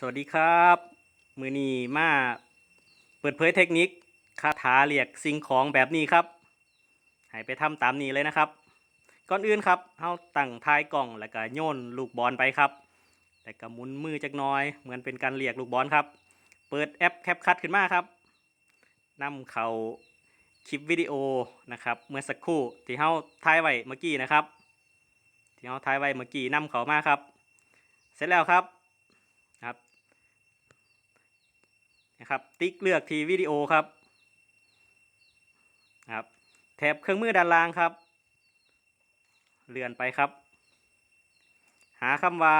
สวัสดีครับ มือนีมาเปิดเผยเทคนิคคาถาเรียกสิ่งของแบบนี้ครับให้ไปทำตามนี้เลยนะครับ ก่อนอื่นครับเฮาตั้งท้ายกล่องแล้วก็โยนลูกบอลไปครับแล้วก็หมุนมือจักน้อยเหมือนเป็นการเรียกลูกบอลครับ เปิดแอปแคปคัดขึ้นมาครับนำเขาคลิปวิดีโอนะครับ เมื่อสักครู่ที่เฮาถ่ายไว้เมื่อกี้นะครับที่เฮาถ่ายไว้เมื่อกี้นำเขามาครับ เสร็จแล้วครับ นะครับ ติ๊กเลือกทีวิดีโอครับครับแถบเครื่องมือด้านล่างครับ เลื่อนไปครับ หาคำว่า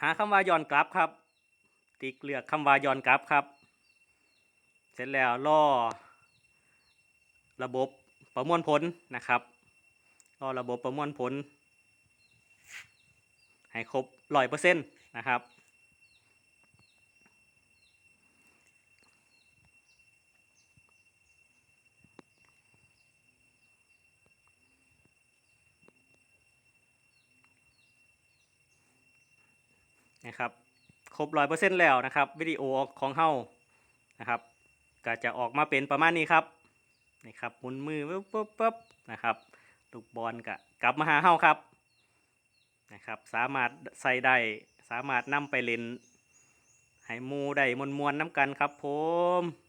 หาคำว่าย้อนกลับครับ ติ๊กเลือกคำว่าย้อนกลับครับ เสร็จแล้วล่อ ระบบประมวลผลนะครับล่อระบบประมวลผล ให้ครบร้อยเปอร์เซ็นต์นะครับ นะครับครบร้อยเปอร์เซ็นต์แล้วนะครับวิดีโอของเฮานะครับก็จะออกมาเป็นประมาณนี้ครับนี่ครับหมุนมือปุ๊บปุ๊บปุ๊บนะครับลูกบอลก็กลับมาหาเฮาครับนะครับสามารถใส่ได้สามารถนำไปเล่นให้มูได้มวนๆน้ำกันครับผม